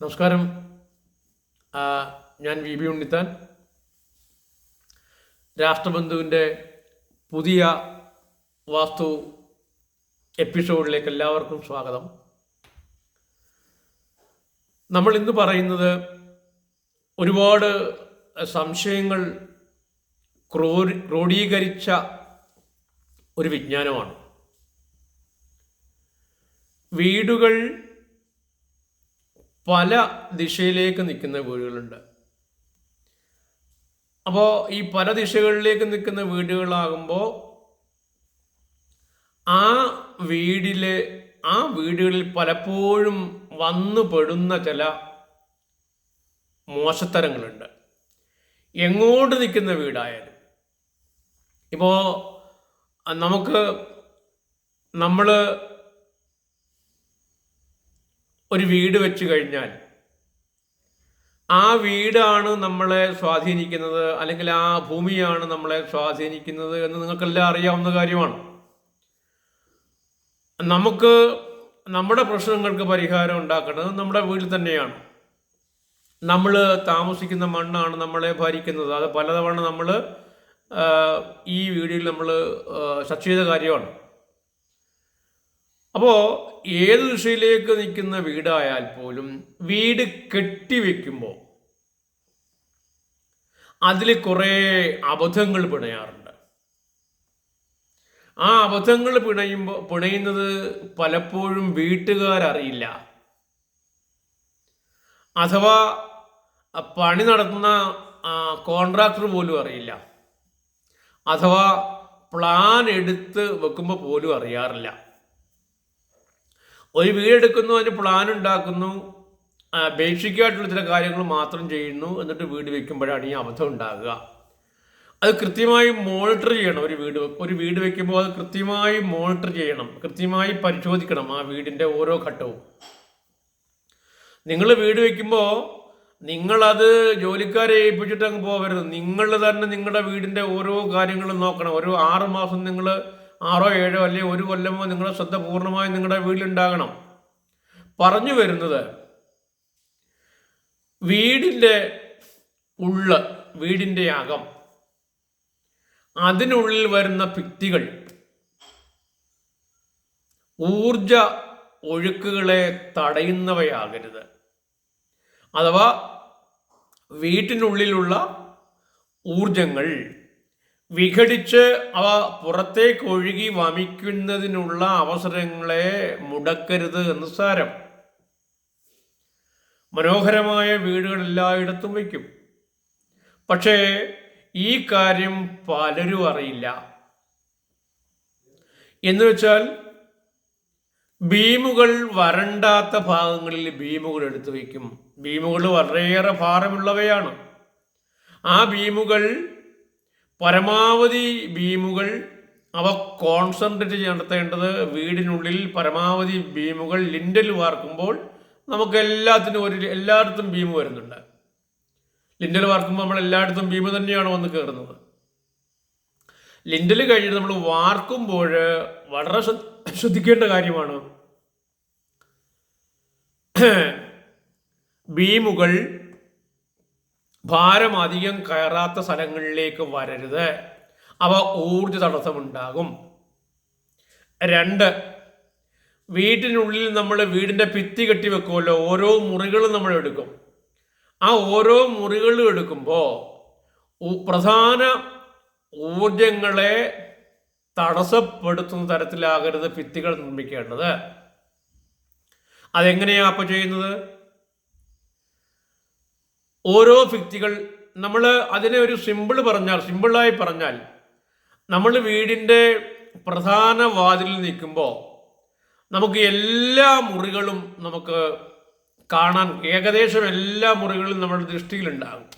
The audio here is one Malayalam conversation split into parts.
നമസ്കാരം. ഞാൻ വി ബി ഉണ്ണിത്താൻ. രാഷ്ട്രബന്ധുവിന്റെ പുതിയ വാസ്തു എപ്പിസോഡിലേക്ക് എല്ലാവർക്കും സ്വാഗതം. നമ്മൾ ഇന്ന് പറയുന്നത് ഒരുപാട് സംശയങ്ങൾ ക്രോഡി ക്രോഡീകരിച്ച ഒരു വിജ്ഞാനമാണ്. വീടുകൾ പല ദിശയിലേക്ക് നിൽക്കുന്ന വീടുകളുണ്ട്. അപ്പോൾ ഈ പല ദിശകളിലേക്ക് നിൽക്കുന്ന വീടുകളാകുമ്പോൾ ആ വീടിലെ ആ വീടുകളിൽ പലപ്പോഴും വന്നു പെടുന്ന ചില മോശത്തരങ്ങളുണ്ട്. എങ്ങോട്ട് നിൽക്കുന്ന വീടായാലും. ഇപ്പോൾ നമുക്ക് നമ്മൾ ഒരു വീട് വെച്ച് കഴിഞ്ഞാൽ ആ വീടാണ് നമ്മളെ സ്വാധീനിക്കുന്നത് അല്ലെങ്കിൽ ആ ഭൂമിയാണ് നമ്മളെ സ്വാധീനിക്കുന്നത് എന്ന് നിങ്ങൾക്കെല്ലാം അറിയാവുന്ന കാര്യമാണ്. നമുക്ക് നമ്മുടെ പ്രശ്നങ്ങൾക്ക് പരിഹാരം ഉണ്ടാക്കേണ്ടത് നമ്മുടെ വീട്ടിൽ തന്നെയാണ്. നമ്മൾ താമസിക്കുന്ന മണ്ണാണ് നമ്മളെ ഭരിക്കുന്നത്. അത് പലതവണ നമ്മൾ ഈ വീഡിയോയിൽ നമ്മൾ ചർച്ച ചെയ്ത കാര്യമാണ്. അപ്പോൾ ഏത് ദിശയിലേക്ക് നിൽക്കുന്ന വീടായാൽ പോലും വീട് കെട്ടിവെക്കുമ്പോൾ അതിൽ കുറേ അബദ്ധങ്ങൾ പിണയാറുണ്ട്. ആ അബദ്ധങ്ങൾ പിണയുമ്പോൾ പിണയുന്നത് പലപ്പോഴും വീട്ടുകാരറിയില്ല. അഥവാ പണി നടത്തുന്ന കോൺട്രാക്ടർ പോലും അറിയില്ല. അഥവാ പ്ലാൻ എടുത്ത് വെക്കുമ്പോൾ പോലും അറിയാറില്ല. ഒരു വീടെടുക്കുന്നു അതിന് പ്ലാൻ ഉണ്ടാക്കുന്നു അപേക്ഷിക്കായിട്ടുള്ള ചില കാര്യങ്ങൾ മാത്രം ചെയ്യുന്നു എന്നിട്ട് വീട് വെക്കുമ്പോഴാണ് ഈ അബദ്ധം ഉണ്ടാകുക. അത് കൃത്യമായി മോണിറ്റർ ചെയ്യണം ഒരു വീട് ഒരു വീട് വെക്കുമ്പോൾ അത് കൃത്യമായി മോണിറ്റർ ചെയ്യണം കൃത്യമായി പരിശോധിക്കണം ആ വീടിന്റെ ഓരോ ഘട്ടവും. നിങ്ങൾ വീട് വെക്കുമ്പോൾ നിങ്ങളത് ജോലിക്കാരെ ഏൽപ്പിച്ചിട്ട് അങ്ങ് പോകരുത്. നിങ്ങൾ തന്നെ നിങ്ങളുടെ വീടിന്റെ ഓരോ കാര്യങ്ങളും നോക്കണം. ഒരു ആറ് മാസം നിങ്ങൾ ആറോ ഏഴോ അല്ലെങ്കിൽ ഒരു കൊല്ലമോ നിങ്ങളുടെ ശ്രദ്ധ പൂർണമായും നിങ്ങളുടെ വീട്ടിലുണ്ടാകണം. പറഞ്ഞു വരുന്നത് വീടിന്റെ ഉള്ള് വീടിന്റെ അകം അതിനുള്ളിൽ വരുന്ന ഭിത്തികൾ ഊർജ ഒഴുക്കുകളെ തടയുന്നവയാകരുത്. അഥവാ വീട്ടിനുള്ളിലുള്ള ഊർജങ്ങൾ വിഘടിച്ച് അവ പുറത്തേക്ക് ഒഴുകി വമിക്കുന്നതിനുള്ള അവസരങ്ങളെ മുടക്കരുത് എന്ന് സാരം. മനോഹരമായ വീടുകൾ എല്ലായിടത്തും വയ്ക്കും. പക്ഷേ ഈ കാര്യം പലരും അറിയില്ല. എന്ന് വെച്ചാൽ ബീമുകൾ വരണ്ടാത്ത ഭാഗങ്ങളിൽ ബീമുകൾ എടുത്തു വയ്ക്കും. ബീമുകൾ വളരെയേറെ ഭാരമുള്ളവയാണ്. ആ ബീമുകൾ പരമാവധി ബീമുകൾ അവ കോൺസെൻട്രേറ്റ് നടത്തേണ്ടത് വീടിനുള്ളിൽ പരമാവധി ബീമുകൾ ലിൻഡൽ വാർക്കുമ്പോൾ നമുക്ക് എല്ലാത്തിനും ഒരു എല്ലായിടത്തും ബീം വരുന്നുണ്ട്. ലിൻഡൽ വാർക്കുമ്പോൾ നമ്മൾ എല്ലായിടത്തും ബീം തന്നെയാണ് വന്ന് കയറുന്നത് ലിൻഡൽ കഴിഞ്ഞിട്ട് നമ്മൾ വാർക്കുമ്പോൾ വളരെ ശ്രദ്ധിക്കേണ്ട കാര്യമാണ്. ബീമുകൾ ഭാരം അധികം കയറാത്ത സ്ഥലങ്ങളിലേക്ക് വരരുത്. അവ ഊർജ തടസ്സമുണ്ടാകും രണ്ട് വീട്ടിനുള്ളിൽ നമ്മൾ വീടിന്റെ ഭിത്തി കെട്ടി വെക്കുമല്ലോ ഓരോ മുറികളും നമ്മൾ എടുക്കും. ആ ഓരോ മുറികളും എടുക്കുമ്പോൾ പ്രധാന ഊർജങ്ങളെ തടസ്സപ്പെടുത്തുന്ന തരത്തിലാകരുത് ഭിത്തികൾ നിർമ്മിക്കേണ്ടത്. അതെങ്ങനെയാണ് അപ്പോൾ ചെയ്യുന്നത്? ഓരോ ഫിക്തികൾ നമ്മൾ അതിനെ ഒരു സിമ്പിൾ പറഞ്ഞാൽ സിമ്പിളായി പറഞ്ഞാൽ നമ്മൾ വീടിന്റെ പ്രധാന വാതിലിൽ നിൽക്കുമ്പോൾ നമുക്ക് എല്ലാ മുറികളും നമുക്ക് കാണാൻ ഏകദേശം എല്ലാ മുറികളും നമ്മുടെ ദൃഷ്ടിയിലുണ്ടാകും.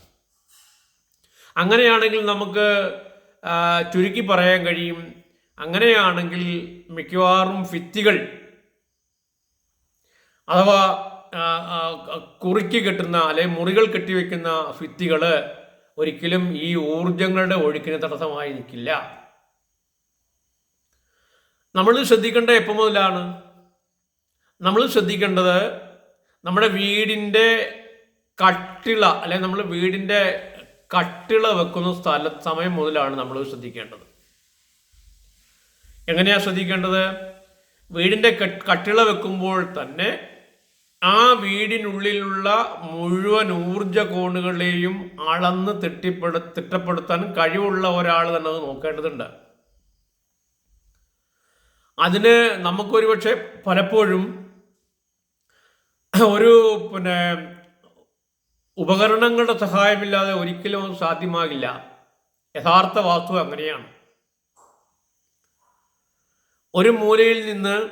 അങ്ങനെയാണെങ്കിൽ നമുക്ക് ചുരുക്കി പറയാൻ കഴിയും അങ്ങനെയാണെങ്കിൽ മിക്കവാറും ഫിത്തികൾ അഥവാ കുറുക്കി കെട്ടുന്ന അല്ലെങ്കിൽ മുറികൾ കെട്ടിവെക്കുന്ന ഭിത്തികൾ ഒരിക്കലും ഈ ഊർജങ്ങളുടെ ഒഴുക്കിന് തടസ്സമായി നിൽക്കില്ല. നമ്മൾ ശ്രദ്ധിക്കേണ്ട എപ്പോൾ മുതലാണ്? നമ്മൾ ശ്രദ്ധിക്കേണ്ടത് നമ്മുടെ വീടിന്റെ കട്ടിള അല്ലെങ്കിൽ നമ്മൾ വീടിന്റെ കട്ടിള വെക്കുന്ന സ്ഥല സമയം മുതലാണ് നമ്മൾ ശ്രദ്ധിക്കേണ്ടത്. എങ്ങനെയാണ് ശ്രദ്ധിക്കേണ്ടത്? വീടിന്റെ കട്ട്- കട്ടിള വെക്കുമ്പോൾ തന്നെ ആ വീടിനുള്ളിലുള്ള മുഴുവൻ ഊർജ കോണുകളെയും അളന്ന് തിട്ടിപ്പെടു തിട്ടപ്പെടുത്താൻ കഴിവുള്ള ഒരാൾ തന്നെ അത് നോക്കേണ്ടതുണ്ട്. അതിന് നമുക്കൊരു പക്ഷെ പലപ്പോഴും ഒരു പിന്നെ ഉപകരണങ്ങളുടെ സഹായമില്ലാതെ ഒരിക്കലും അത് സാധ്യമാകില്ല. യഥാർത്ഥ വാസ്തു അങ്ങനെയാണ്. ഒരു മൂലയിൽ നിന്ന്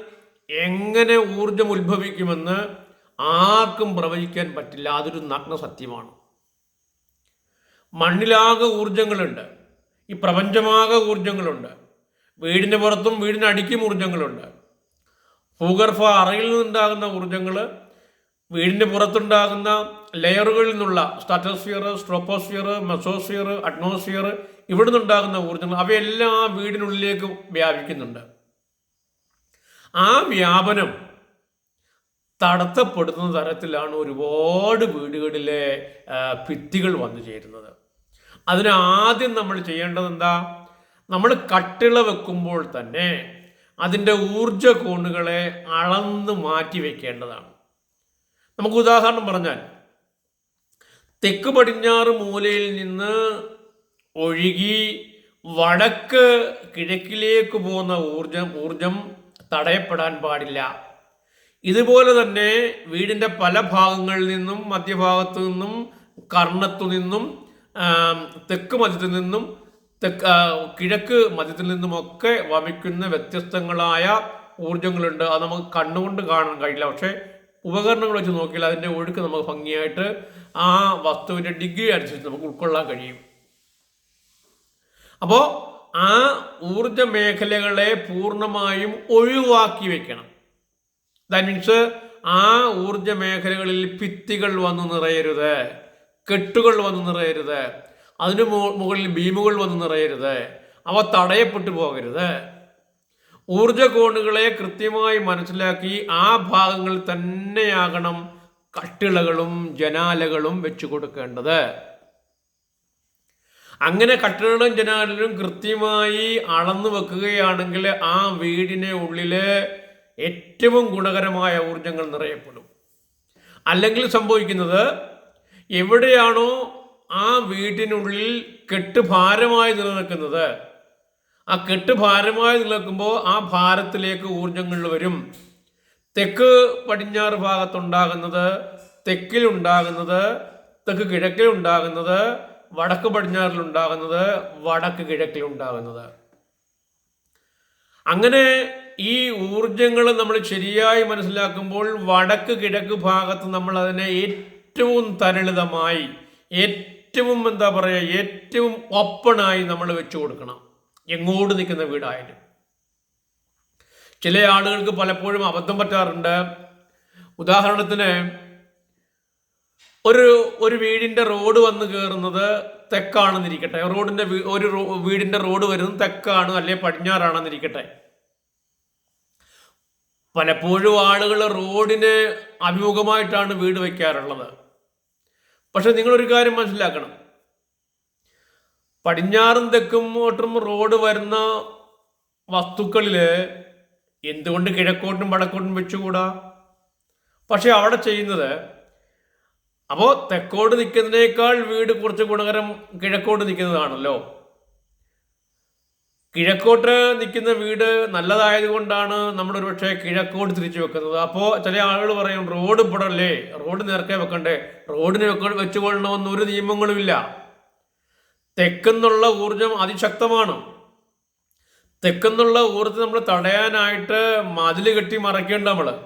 എങ്ങനെ ഊർജം ഉത്ഭവിക്കുമെന്ന് ആർക്കും പ്രവചിക്കാൻ പറ്റില്ല. അതൊരു നഗ്ന സത്യമാണ്. മണ്ണിലാകെ ഊർജങ്ങളുണ്ട് ഈ പ്രപഞ്ചമാകെ ഊർജങ്ങളുണ്ട് വീടിന് പുറത്തും വീടിന് അടിക്കും ഊർജങ്ങളുണ്ട് ഭൂഗർഭ അറയിൽ നിന്നുണ്ടാകുന്ന ഊർജങ്ങൾ വീടിന് പുറത്തുണ്ടാകുന്ന ലെയറുകളിൽ നിന്നുള്ള സ്റ്റാറ്റോസ്ഫിയർ സ്ട്രോപ്പോസ്ഫിയർ മെസോസ്ഫിയർ അറ്റ്മോസ്ഫിയർ ഇവിടെ നിന്നുണ്ടാകുന്ന ഊർജങ്ങൾ അവയെല്ലാം ആ വീടിനുള്ളിലേക്ക് വ്യാപിക്കുന്നുണ്ട്. ആ വ്യാപനം തടസ്സപ്പെടുത്തുന്ന തരത്തിലാണ് ഒരുപാട് വീടുകളിലെ ഭിത്തികൾ വന്നു ചേരുന്നത്. അതിന് ആദ്യം നമ്മൾ ചെയ്യേണ്ടത് എന്താ? നമ്മൾ കട്ടിള വെക്കുമ്പോൾ തന്നെ അതിന്റെ ഊർജ കോണുകളെ അളന്ന് മാറ്റി വെക്കേണ്ടതാണ്. നമുക്ക് ഉദാഹരണം പറഞ്ഞാൽ തെക്ക് പടിഞ്ഞാറ് മൂലയിൽ നിന്ന് ഒഴുകി വടക്ക് കിഴക്കിലേക്ക് പോകുന്ന ഊർജം ഊർജം തടയപ്പെടാൻ പാടില്ല. ഇതുപോലെ തന്നെ വീടിന്റെ പല ഭാഗങ്ങളിൽ നിന്നും മധ്യഭാഗത്തു നിന്നും കർണത്തു നിന്നും തെക്ക് മധ്യത്തിൽ നിന്നും തെക്ക് കിഴക്ക് മധ്യത്തിൽ നിന്നുമൊക്കെ വമിക്കുന്ന വ്യത്യസ്തങ്ങളായ ഊർജങ്ങളുണ്ട് അത് നമുക്ക് കണ്ണുകൊണ്ട് കാണാൻ കഴിയില്ല. പക്ഷേ ഉപകരണങ്ങൾ വെച്ച് നോക്കിയാൽ അതിന്റെ ഒഴുക്ക് നമുക്ക് ഭംഗിയായിട്ട് ആ വസ്തുവിന്റെ ഡിഗ്രി അനുസരിച്ച് നമുക്ക് ഉൾക്കൊള്ളാൻ കഴിയും. അപ്പോൾ ആ ഊർജ മേഖലകളെ പൂർണമായും ഒഴിവാക്കി വെക്കണം. ദാറ്റ് മീൻസ് ആ ഊർജ മേഖലകളിൽ ഭിത്തികൾ വന്ന് നിറയരുത് കെട്ടുകൾ വന്ന് നിറയരുത് അതിനു മുകളിൽ ബീമുകൾ വന്ന് നിറയരുത് അവ തടയപ്പെട്ടു പോകരുത്. ഊർജ കോണുകളെ കൃത്യമായി മനസ്സിലാക്കി ആ ഭാഗങ്ങളിൽ തന്നെയാകണം കട്ടിളകളും ജനാലകളും വെച്ചു കൊടുക്കേണ്ടത്. അങ്ങനെ കട്ടിളകളും ജനാലകളും കൃത്യമായി അളന്നു വെക്കുകയാണെങ്കിൽ ആ വീടിനെ ഉള്ളിൽ ഏറ്റവും ഗുണകരമായ ഊർജങ്ങൾ നിറയപ്പെടും. അല്ലെങ്കിൽ സംഭവിക്കുന്നത് എവിടെയാണോ ആ വീട്ടിനുള്ളിൽ കെട്ടുഭാരമായി നിലനിൽക്കുന്നത്. ആ കെട്ടുഭാരമായി നിലനിൽക്കുമ്പോൾ ആ ഭാരത്തിലേക്ക് ഊർജങ്ങൾ വരും. തെക്ക് പടിഞ്ഞാറ് ഭാഗത്തുണ്ടാകുന്നത് തെക്കിലുണ്ടാകുന്നത് തെക്ക് കിഴക്കിലുണ്ടാകുന്നത് വടക്ക് പടിഞ്ഞാറിലുണ്ടാകുന്നത് വടക്ക് കിഴക്കിലുണ്ടാകുന്നത്. അങ്ങനെ ഈ ഊർജങ്ങൾ നമ്മൾ ശരിയായി മനസ്സിലാക്കുമ്പോൾ വടക്ക് കിഴക്ക് ഭാഗത്ത് നമ്മൾ അതിനെ ഏറ്റവും തരളിതമായി ഏറ്റവും എന്താ പറയുക ഏറ്റവും ഓപ്പണായി നമ്മൾ വെച്ചു കൊടുക്കണം. എങ്ങോട്ട് നിൽക്കുന്ന വീടായാലും. ചില ആളുകൾക്ക് പലപ്പോഴും അബദ്ധം പറ്റാറുണ്ട്. ഉദാഹരണത്തിന് ഒരു ഒരു വീടിന്റെ റോഡ് വന്ന് കയറുന്നത് തെക്കാണെന്നിരിക്കട്ടെ. റോഡിന്റെ ഒരു വീടിന്റെ റോഡ് വരുന്നത് തെക്കാണ് അല്ലെ പടിഞ്ഞാറാണെന്നിരിക്കട്ടെ. പലപ്പോഴും ആളുകൾ റോഡിന് അഭിമുഖമായിട്ടാണ് വീട് വയ്ക്കാറുള്ളത്. പക്ഷെ നിങ്ങളൊരു കാര്യം മനസ്സിലാക്കണം. പടിഞ്ഞാറും തെക്കുമോട്ടും റോഡ് വരുന്ന വസ്തുക്കളിൽ എന്തുകൊണ്ട് കിഴക്കോട്ടും വടക്കോട്ടും വെച്ചുകൂടാ? പക്ഷെ അവിടെ ചെയ്യുന്നത് അപ്പോൾ തെക്കോട്ട് നിൽക്കുന്നതിനേക്കാൾ വീട് കുറച്ച് ഗുണകരം കിഴക്കോട്ട് നിൽക്കുന്നതാണല്ലോ. കിഴക്കോട്ട് നിൽക്കുന്ന വീട് നല്ലതായത് കൊണ്ടാണ് നമ്മൾ ഒരുപക്ഷെ കിഴക്കോട്ട് തിരിച്ചു വെക്കുന്നത്. അപ്പോൾ ചില ആളുകൾ പറയും റോഡ് ഇവിടല്ലേ? റോഡ് നേർക്കെ വെക്കണ്ടേ? റോഡിന് വെക്ക വെച്ചുകൊള്ളണമെന്ന് ഒരു നിയമങ്ങളുമില്ല. തെക്കെന്നുള്ള ഊർജം അതിശക്തമാണ്. തെക്കെന്നുള്ള ഊർജം നമ്മൾ തടയാനായിട്ട് മതിൽ കെട്ടി മറയ്ക്കേണ്ട നമ്മൾ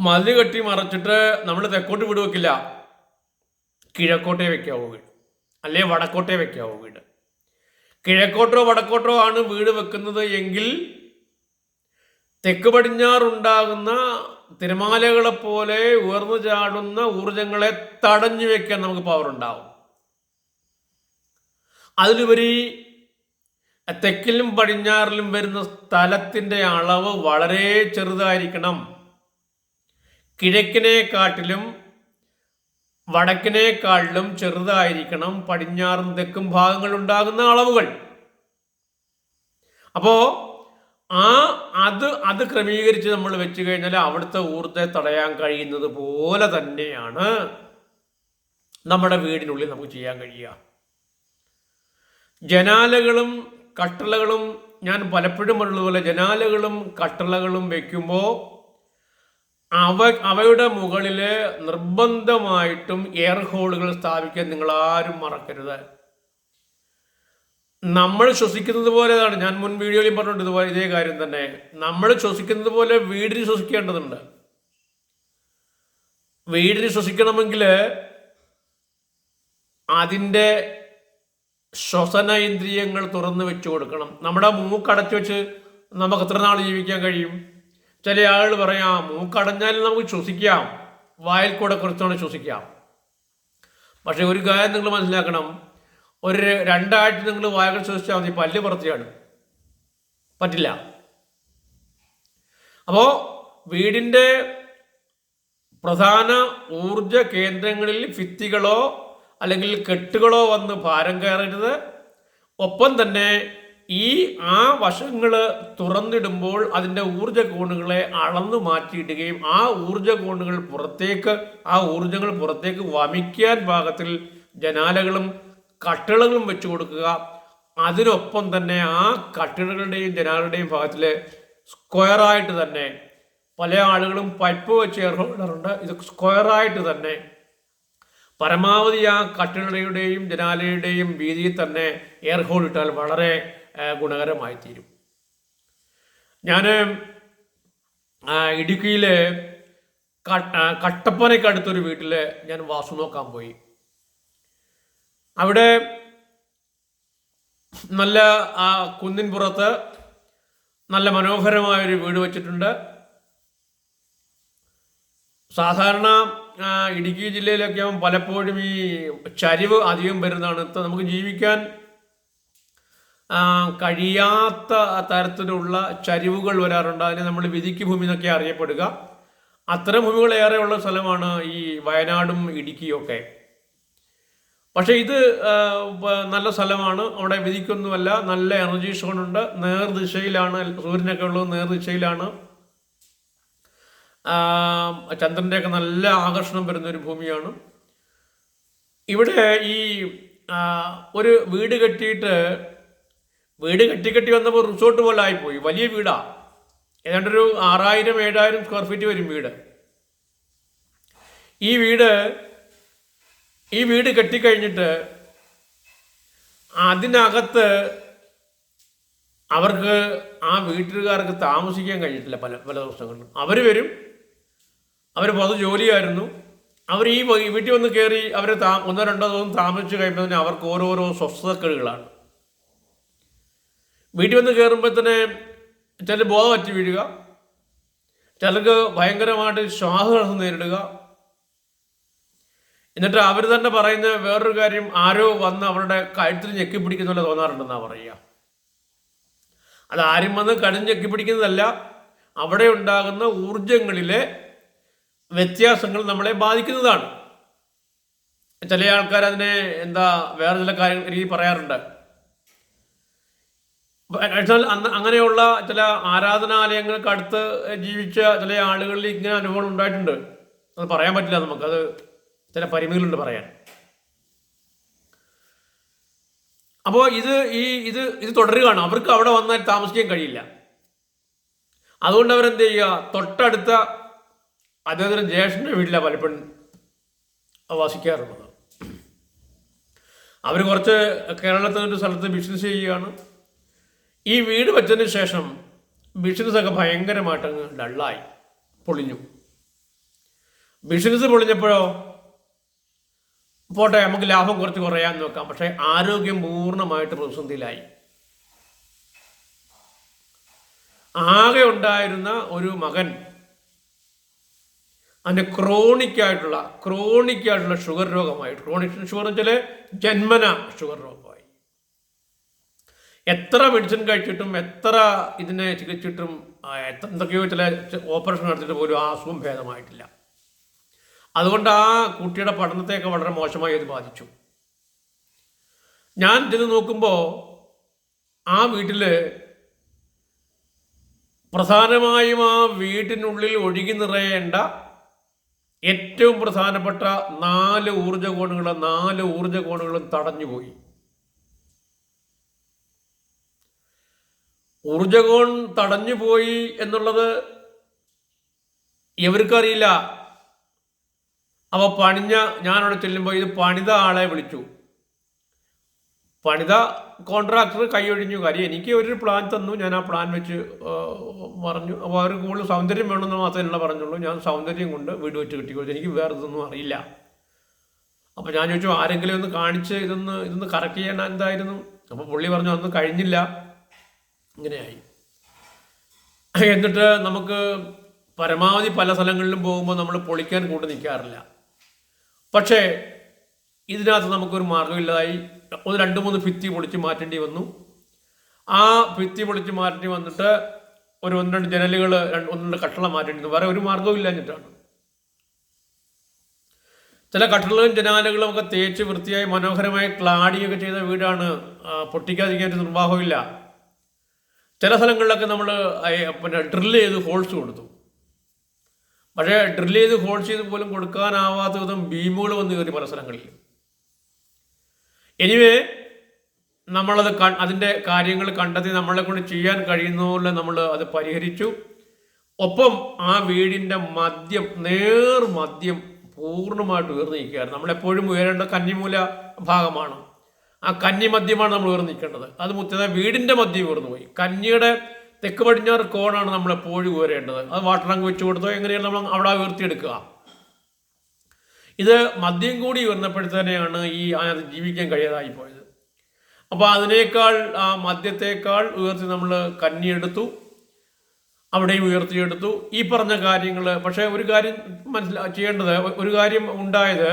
മതിൽ കെട്ടി മറച്ചിട്ട് നമ്മൾ തെക്കോട്ട് വീട് വെക്കില്ല കിഴക്കോട്ടേ വെക്കാവൂ വീട്. അല്ലെ വടക്കോട്ടേ വെക്കാവൂ വീട്. കിഴക്കോട്ടോ വടക്കോട്ടോ ആണ് വീട് വെക്കുന്നത് എങ്കിൽ തെക്ക് പടിഞ്ഞാറുണ്ടാകുന്ന തിരമാലകളെ പോലെ ഉയർന്നു ചാടുന്ന ഊർജങ്ങളെ തടഞ്ഞു വെക്കാൻ നമുക്ക് പവർ ഉണ്ടാവും. അതിലുപരി തെക്കിലും പടിഞ്ഞാറിലും വരുന്ന സ്ഥലത്തിന്റെ അളവ് വളരെ ചെറുതായിരിക്കണം. കിഴക്കിനെക്കാട്ടിലും വടക്കിനേക്കാളിലും ചെറുതായിരിക്കണം പടിഞ്ഞാറും തെക്കും ഭാഗങ്ങൾ ഉണ്ടാകുന്ന അളവുകൾ. അപ്പോ ആ അത് അത് ക്രമീകരിച്ച് നമ്മൾ വെച്ച് കഴിഞ്ഞാൽ അവിടുത്തെ ഊർജത്തെ തടയാൻ കഴിയുന്നത് പോലെ തന്നെയാണ് നമ്മുടെ വീടിനുള്ളിൽ നമുക്ക് ചെയ്യാൻ കഴിയുക. ജനാലകളും കട്ടളകളും ഞാൻ പലപ്പോഴും പറഞ്ഞതുപോലെ ജനാലകളും കട്ടളകളും വെക്കുമ്പോൾ അവ അവയുടെ മുകളിൽ നിർബന്ധമായിട്ടും എയർ ഹോളുകൾ സ്ഥാപിക്കാൻ നിങ്ങൾ ആരും മറക്കരുത്. നമ്മൾ ശ്വസിക്കുന്നത് പോലെതാണ് ഞാൻ മുൻ വീഡിയോയിൽ പറഞ്ഞിട്ടുണ്ട് ഇതുപോലെ ഇതേ കാര്യം തന്നെ. നമ്മൾ ശ്വസിക്കുന്നത് പോലെ വീടിന് ശ്വസിക്കേണ്ടതുണ്ട്. വീടിന് ശ്വസിക്കണമെങ്കിൽ അതിന്റെ ശ്വസന ഇന്ദ്രിയങ്ങൾ തുറന്നു വെച്ചു കൊടുക്കണം. നമ്മുടെ മൂക്കടച്ചു വെച്ച് നമുക്ക് എത്ര നാൾ ജീവിക്കാൻ കഴിയും? ചില ആളുകൾ പറയാം മൂക്കടഞ്ഞാലും നമുക്ക് ശ്വസിക്കാം. വായിൽ കൂടെ കുറച്ചുകൊണ്ട് ശ്വസിക്കാം. പക്ഷേ ഒരു കാര്യം നിങ്ങൾ മനസ്സിലാക്കണം. ഒരു രണ്ടാഴ്ച നിങ്ങൾ വായകൾ ശ്വസിച്ചാൽ മതി പല്ല് പുറത്തെയാണ്. പറ്റില്ല. അപ്പോൾ വീടിന്റെ പ്രധാന ഊർജ കേന്ദ്രങ്ങളിൽ ഫിത്തികളോ അല്ലെങ്കിൽ കെട്ടുകളോ വന്ന് ഭാരം കയറരുത്. ഒപ്പം തന്നെ ഈ ആ വശങ്ങൾ തുറന്നിടുമ്പോൾ അതിന്റെ ഊർജ കോണുകളെ അളന്നു മാറ്റിയിടുകയും ആ ഊർജ കോണുകൾ പുറത്തേക്ക് ആ ഊർജങ്ങൾ പുറത്തേക്ക് വമിക്കാൻ പാകത്തിൽ ജനാലകളും കട്ടിളകളും വെച്ചു കൊടുക്കുക. അതിനൊപ്പം തന്നെ ആ കട്ടിടകളുടെയും ജനാലകളുടെയും ഭാഗത്തിൽ സ്ക്വയറായിട്ട് തന്നെ പല ആളുകളും പൈപ്പ് വെച്ച് ഏർപ്പെടാറുണ്ട് ഇത് സ്ക്വയറായിട്ട് തന്നെ പരമാവധി ആ കട്ടിടയുടെയും ജനാലയുടെയും വീതിയിൽ തന്നെ എയർ ഹോൾ ഇട്ടാൽ വളരെ ഗുണകരമായി തീരും ഞാൻ ഇടുക്കിയിലെ കട്ടപ്പനക്കടുത്തൊരു വീട്ടിൽ ഞാൻ വാസു നോക്കാൻ പോയി. അവിടെ നല്ല ആ കുന്നിൻ പുറത്ത് നല്ല മനോഹരമായ ഒരു വീട് വെച്ചിട്ടുണ്ട്. സാധാരണ ഇടുക്കി ജില്ലയിലൊക്കെ ആകുമ്പോൾ പലപ്പോഴും ഈ ചരിവ് അധികം വരുന്നതാണ്. ഇപ്പം നമുക്ക് ജീവിക്കാൻ കഴിയാത്ത തരത്തിലുള്ള ചരിവുകൾ വരാറുണ്ട്. അതിനെ നമ്മൾ വിധിക്ക് ഭൂമി എന്നൊക്കെ അറിയപ്പെടുക. അത്തരം ഭൂമികൾ ഏറെയുള്ള സ്ഥലമാണ് ഈ വയനാടും ഇടുക്കിയും ഒക്കെ. പക്ഷേ ഇത് നല്ല സ്ഥലമാണ്. അവിടെ വിധിക്കൊന്നുമല്ല. നല്ല എനർജി സോണുണ്ട്. നേർദിശയിലാണ്. സൂര്യനൊക്കെ ഉള്ളത് നേർദിശയിലാണ്. ചന്ദ്രന്റെയൊക്കെ നല്ല ആകർഷണം വരുന്ന ഒരു ഭൂമിയാണ്. ഇവിടെ ഈ ഒരു വീട് കെട്ടിയിട്ട് വീട് കെട്ടി കെട്ടി വന്നപ്പോൾ റിസോർട്ട് പോലെ ആയിപ്പോയി. വലിയ വീടാ. ഏതാണ്ടൊരു ആറായിരം ഏഴായിരം സ്ക്വയർ ഫീറ്റ് വരും വീട്. ഈ വീട് ഈ വീട് കെട്ടിക്കഴിഞ്ഞിട്ട് അതിനകത്ത് അവർക്ക് ആ വീട്ടുകാർക്ക് താമസിക്കാൻ കഴിഞ്ഞിട്ടില്ല പല പല ദിവസങ്ങളിലും. അവർ വരും അവർ പൊതു ജോലിയായിരുന്നു. അവർ ഈ വീട്ടിൽ വന്ന് കയറി അവർ താ ഒന്നോ രണ്ടോ ദിവസം താമസിച്ച് കഴിയുമ്പോൾ തന്നെ അവർക്ക് ഓരോരോ സ്വസ്ഥതക്കേടുകളാണ്. വീട്ടിൽ വന്ന് കയറുമ്പോൾ തന്നെ ചില ബോധം പറ്റി വീഴുക. ചിലർക്ക് ഭയങ്കരമായിട്ട് ശ്വാസതടസ്സം നേരിടുക. എന്നിട്ട് അവർ തന്നെ പറയുന്ന വേറൊരു കാര്യം ആരോ വന്ന് അവരുടെ കഴുത്തിൽ ഞെക്കി പിടിക്കുന്ന പോലെ തോന്നാറുണ്ടെന്നാണ് പറയുക. അത് ആരും വന്ന് കടും ഞെക്കി പിടിക്കുന്നതല്ല അവിടെ ഉണ്ടാകുന്ന ഊർജങ്ങളിലെ വ്യത്യാസങ്ങൾ നമ്മളെ ബാധിക്കുന്നതാണ്. ചില ആൾക്കാർ അതിനെ എന്താ വേറെ ചില കാര്യ രീതി പറയാറുണ്ട്. എന്നാൽ അങ്ങനെയുള്ള ചില ആരാധനാലയങ്ങൾക്ക് അടുത്ത് ജീവിച്ച ചില ആളുകളിൽ ഇങ്ങനെ അനുഭവം ഉണ്ടായിട്ടുണ്ട്. അത് പറയാൻ പറ്റില്ല നമുക്ക്. അത് ചില പരിമിതികളുണ്ട് പറയാൻ. അപ്പോൾ ഇത് ഈ ഇത് ഇത് തുടരുകയാണ്. അവർക്ക് അവിടെ വന്നാൽ താമസിക്കാൻ കഴിയില്ല. അതുകൊണ്ട് അവരെന്ത് ചെയ്യുക? തൊട്ടടുത്ത അദ്ദേഹത്തിന് ജ്യേഷ്ഠന്റെ വീട്ടിലാണ് പലപ്പോഴും വസിക്കാറുള്ളത്. അവർ കുറച്ച് കേരളത്തിൽ ഒരു സ്ഥലത്ത് ബിസിനസ് ചെയ്യുകയാണ്. ഈ വീട് വെച്ചതിന് ശേഷം ബിസിനസ്സൊക്കെ ഭയങ്കരമായിട്ട് അങ്ങ് ഡള്ളായി പൊളിഞ്ഞു. ബിസിനസ് പൊളിഞ്ഞപ്പോഴോ പോട്ടെ നമുക്ക് ലാഭം കുറച്ച് കുറയാൻ നോക്കാം. പക്ഷേ ആരോഗ്യം പൂർണമായിട്ട് പ്രതിസന്ധിയിലായി. ആകെ ഉണ്ടായിരുന്ന ഒരു മകൻ അതിന് ക്രോണിക് ആയിട്ടുള്ള ആയിട്ടുള്ള ഷുഗർ രോഗമായി. ക്രോണിക് ഷുഗർ എന്ന് വെച്ചാൽ ജന്മന ഷുഗർ രോഗമായി. എത്ര മെഡിസിൻ കഴിച്ചിട്ടും എത്ര ഇതിനെ ചികിത്സിച്ചിട്ടും എന്തൊക്കെയോ ചില ഓപ്പറേഷൻ നടത്തിയിട്ട് പോലും ആ അസുഖം ഭേദമായിട്ടില്ല. അതുകൊണ്ട് ആ കുട്ടിയുടെ പഠനത്തെയൊക്കെ വളരെ മോശമായി അത് ബാധിച്ചു. ഞാൻ ഇത് നോക്കുമ്പോൾ ആ വീട്ടിൽ പ്രധാനമായും ആ വീട്ടിനുള്ളിൽ ഒഴുകി നിറയേണ്ട ഏറ്റവും പ്രധാനപ്പെട്ട നാല് ഊർജ കോണുകളും നാല് ഊർജ കോണുകളും തടഞ്ഞുപോയി. ഊർജകോൺ തടഞ്ഞുപോയി എന്നുള്ളത് ഇവർക്കറിയില്ല അവ പണിഞ്ഞ ഞാനവിടെ ചെല്ലുമ്പോൾ ഇത് പണിത ആളെ വിളിച്ചു. പണിത കോൺട്രാക്ടർ കൈയൊഴിഞ്ഞു കാര്യം എനിക്ക് ഒരു പ്ലാൻ തന്നു. ഞാൻ ആ പ്ലാൻ വെച്ച് പറഞ്ഞു. അപ്പോൾ അവർ കൂടുതൽ സൗന്ദര്യം വേണമെന്ന് മാത്രമേ പറഞ്ഞുള്ളൂ. ഞാൻ സൗന്ദര്യം കൊണ്ട് വീട് വെച്ച് കിട്ടിക്കൊടുത്തു എനിക്ക് വേറെ ഇതൊന്നും അറിയില്ല. അപ്പോൾ ഞാൻ ചോദിച്ചു ആരെങ്കിലും ഒന്ന് കാണിച്ച് ഇതൊന്ന് ഇതൊന്ന് കറക്റ്റ് ചെയ്യണം എന്തായിരുന്നു? അപ്പോൾ പുള്ളി പറഞ്ഞു അതൊന്നും കഴിഞ്ഞില്ല. ഇങ്ങനെയായി. എന്നിട്ട് നമുക്ക് പരമാവധി പല സ്ഥലങ്ങളിലും പോകുമ്പോൾ നമ്മൾ പൊളിക്കാൻ കൂട്ട് നിൽക്കാറില്ല പക്ഷേ ഇതിനകത്ത് നമുക്കൊരു മാർഗമില്ലാതായി. ഒന്ന് രണ്ട് മൂന്ന് ഭിത്തി പൊളിച്ച് മാറ്റേണ്ടി വന്നു. ആ ഭിത്തി പൊളിച്ച് മാറ്റേണ്ടി വന്നിട്ട് ഒരു ഒന്ന് രണ്ട് ജനലുകൾ രണ്ട് ഒന്ന് രണ്ട് കട്ടള മാറ്റേണ്ടി വന്നു. വേറെ ഒരു മാർഗവും ഇല്ലാഞ്ഞിട്ടാണ് ചില കട്ടളും ജനാലുകളും ഒക്കെ തേച്ച് വൃത്തിയായി മനോഹരമായി ക്ലാഡിയൊക്കെ ചെയ്ത വീടാണ്. പൊട്ടിക്കാതിരിക്കാൻ ഒരു നിർവാഹമില്ല ചില സ്ഥലങ്ങളിലൊക്കെ നമ്മൾ പിന്നെ ഡ്രില്ല് ചെയ്ത് ഹോൾസ് കൊടുത്തു. പക്ഷേ ഡ്രില്ല് ചെയ്ത് ഹോൾസ് ചെയ്ത് പോലും കൊടുക്കാനാവാത്ത വിധം ബീമുകൾ വന്ന് കയറി പല സ്ഥലങ്ങളിൽ എനിവേ നമ്മളത് ക അതിന്റെ കാര്യങ്ങൾ കണ്ടെത്തി നമ്മളെ കൊണ്ട് ചെയ്യാൻ കഴിയുന്ന പോലെ നമ്മൾ അത് പരിഹരിച്ചു. ഒപ്പം ആ വീടിന്റെ മദ്യം നേർ മദ്യം പൂർണമായിട്ട് ഉയർന്നു നിൽക്കുകയായിരുന്നു നമ്മളെപ്പോഴും ഉയരേണ്ട കന്നിമൂല ഭാഗമാണ്. ആ കന്നി മദ്യമാണ് നമ്മൾ ഉയർന്നു നിൽക്കേണ്ടത്. അത് മുത്തേ വീടിന്റെ മദ്യം ഉയർന്നു പോയി. കന്നിയുടെ തെക്ക് പടിഞ്ഞാറ് കോണാണ് നമ്മളെപ്പോഴും ഉയരേണ്ടത്. അത് വാട്ടർ ടാങ്ക് വെച്ച് കൊടുത്തോ എങ്ങനെയാണ് നമ്മൾ അവിടെ ഉയർത്തിയെടുക്കുക. ഇത് മദ്യം കൂടി വന്നപ്പോഴത്തേനെയാണ് ഈ അതിനകത്ത് ജീവിക്കാൻ കഴിയാതായി പോയത്. അപ്പോൾ അതിനേക്കാൾ ആ മദ്യത്തേക്കാൾ ഉയർത്തി നമ്മൾ കന്നിയെടുത്തു അവിടെയും ഉയർത്തിയെടുത്തു ഈ പറഞ്ഞ കാര്യങ്ങൾ പക്ഷേ ഒരു കാര്യം മനസ്സിലാ ചെയ്യേണ്ടത് ഒരു കാര്യം ഉണ്ടായത്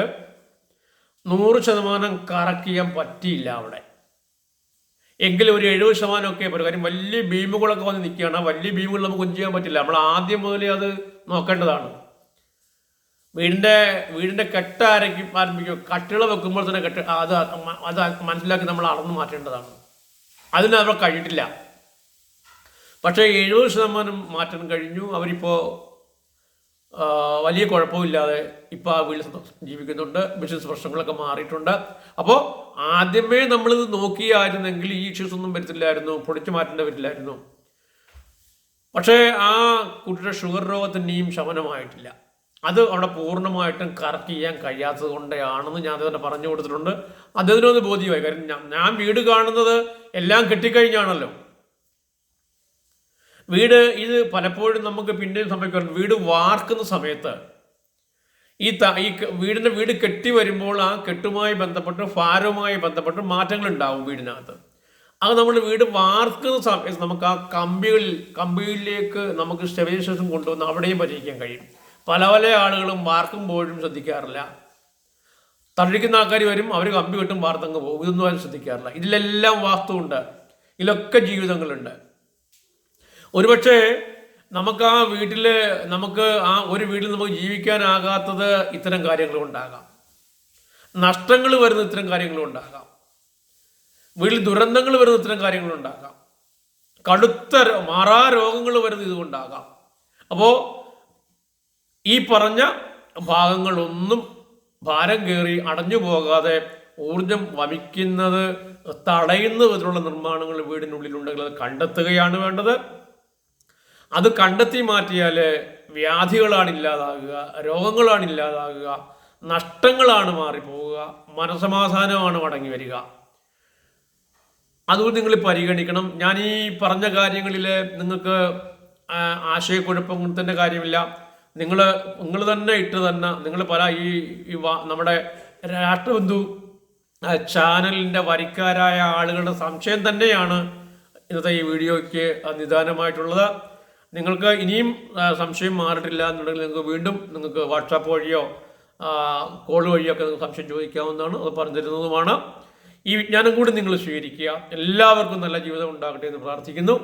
നൂറ് ശതമാനം കറക്റ്റ് ചെയ്യാൻ പറ്റിയില്ല അവിടെ. എങ്കിലും ഒരു എഴുപത് ശതമാനമൊക്കെ ഒരു കാര്യം വലിയ ഭീമുകളൊക്കെ വന്ന് നിൽക്കുകയാണ്. വലിയ നമുക്ക് ഒന്നും ചെയ്യാൻ പറ്റില്ല. നമ്മൾ ആദ്യം മുതലേ അത് നോക്കേണ്ടതാണ്. വീടിന്റെ വീടിന്റെ കെട്ട് ആരക്കും ആരംഭിക്കും? കട്ടിള വെക്കുമ്പോൾ തന്നെ കെട്ട് അത് അത് മനസ്സിലാക്കി നമ്മൾ അളന്ന് മാറ്റേണ്ടതാണ്. അതിന് അവർ കഴിഞ്ഞിട്ടില്ല പക്ഷേ എഴുപത് ശതമാനം മാറ്റാൻ കഴിഞ്ഞു. അവരിപ്പോൾ വലിയ കുഴപ്പമില്ലാതെ ഇപ്പോൾ ആ വീട് ജീവിക്കുന്നുണ്ട്. ബിസിനസ് പ്രശ്നങ്ങളൊക്കെ മാറിയിട്ടുണ്ട്. അപ്പോൾ ആദ്യമേ നമ്മളിത് നോക്കിയായിരുന്നെങ്കിൽ ഈ ഇഷ്യൂസ് ഒന്നും വരത്തില്ലായിരുന്നു. പൊടിച്ചു മാറ്റേണ്ട വരില്ലായിരുന്നു. പക്ഷേ ആ കുട്ടിയുടെ ഷുഗർ രോഗത്തിന്റെയും ശമനമായിട്ടില്ല. അത് അവിടെ പൂർണമായിട്ടും കറക്റ്റ് ചെയ്യാൻ കഴിയാത്തത് കൊണ്ടാണെന്ന് ഞാൻ അദ്ദേഹത്തെ പറഞ്ഞു കൊടുത്തിട്ടുണ്ട്. അദ്ദേഹത്തിനൊന്ന് ബോധ്യമായി. കാര്യം ഞാൻ- വീട് കാണുന്നത് എല്ലാം കെട്ടിക്കഴിഞ്ഞാണല്ലോ. വീട് ഇത് പലപ്പോഴും നമുക്ക് പിന്നെയും സംഭവിക്കാറുണ്ട്. വീട് വാർക്കുന്ന സമയത്ത് ഈ ത ഈ വീടിന്റെ വീട് കെട്ടി വരുമ്പോൾ ആ കെട്ടുമായി ബന്ധപ്പെട്ട് ഭാരവുമായി ബന്ധപ്പെട്ട് മാറ്റങ്ങൾ ഉണ്ടാവും വീടിനകത്ത്. അത് നമ്മൾ വീട് വാർക്കുന്ന സമയത്ത് നമുക്ക് ആ കമ്പികളിൽ കമ്പിയിലേക്ക് നമുക്ക് സ്റ്റെബിലൈസേഷൻ കൊണ്ടുവന്ന് അവിടെയും പരിഹരിക്കാൻ കഴിയും. പല പല ആളുകളും വാർക്കുമ്പോഴും ശ്രദ്ധിക്കാറില്ല. തള്ളിക്കുന്ന ആൾക്കാർ വരും അവർ കമ്പി കിട്ടും വാർത്തങ്ങ് പോകും. ഇതൊന്നും ആരും ശ്രദ്ധിക്കാറില്ല. ഇതിലെല്ലാം വാസ്തുവുണ്ട്. ഇതിലൊക്കെ ജീവിതങ്ങളുണ്ട്. ഒരുപക്ഷെ നമുക്ക് ആ വീട്ടിൽ നമുക്ക് ആ ഒരു വീട്ടിൽ നമുക്ക് ജീവിക്കാനാകാത്തത് ഇത്തരം കാര്യങ്ങളും ഉണ്ടാകാം. നഷ്ടങ്ങൾ വരുന്ന ഇത്തരം കാര്യങ്ങളും ഉണ്ടാകാം. വീട്ടിൽ ദുരന്തങ്ങൾ വരുന്ന ഇത്തരം കാര്യങ്ങളും ഉണ്ടാകാം. കടുത്ത മാറാ രോഗങ്ങൾ വരുന്ന ഇതുകൊണ്ടാകാം അപ്പോൾ ഈ പറഞ്ഞ ഭാഗങ്ങളൊന്നും ഭാരം കയറി അടഞ്ഞു പോകാതെ ഊർജം വമിക്കുന്നത് തടയുന്ന വിധത്തിലുള്ള നിർമ്മാണങ്ങൾ വീടിനുള്ളിലുണ്ടെങ്കിൽ അത് കണ്ടെത്തുകയാണ് വേണ്ടത്. അത് കണ്ടെത്തി മാറ്റിയാൽ വ്യാധികളാണ് ഇല്ലാതാകുക രോഗങ്ങളാണ് ഇല്ലാതാകുക നഷ്ടങ്ങളാണ് മാറിപ്പോവുക മനസമാധാനമാണ് മടങ്ങി വരിക. അതുകൊണ്ട് നിങ്ങൾ പരിഗണിക്കണം. ഞാൻ ഈ പറഞ്ഞ കാര്യങ്ങളിൽ നിങ്ങൾക്ക് ആശയക്കുഴപ്പത്തിന്റെ കാര്യമില്ല. നിങ്ങൾ നിങ്ങൾ തന്നെ ഇട്ട് തന്നെ നിങ്ങൾ പല ഈ നമ്മുടെ രാഷ്ട്രബന്ധു ചാനലിന്റെ വരിക്കാരായ ആളുകളുടെ സംശയം തന്നെയാണ് ഇന്നത്തെ ഈ വീഡിയോയ്ക്ക് നിദാനമായിട്ടുള്ളത്. നിങ്ങൾക്ക് ഇനിയും സംശയം മാറിയിട്ടില്ല എന്നുണ്ടെങ്കിൽ നിങ്ങൾക്ക് വീണ്ടും നിങ്ങൾക്ക് വാട്സാപ്പ് വഴിയോ കോൾ വഴിയോ ഒക്കെ നിങ്ങൾക്ക് സംശയം ചോദിക്കാവുന്നതാണ്. അത് പറഞ്ഞു തരുന്നതുമാണ്. ഈ വിജ്ഞാനം കൂടി നിങ്ങൾ സ്വീകരിക്കുക. എല്ലാവർക്കും നല്ല ജീവിതം ഉണ്ടാകട്ടെ എന്ന് പ്രാർത്ഥിക്കുന്നു.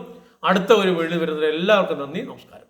അടുത്ത ഒരു വീട് വരുന്നത് എല്ലാവർക്കും നന്ദി. നമസ്കാരം.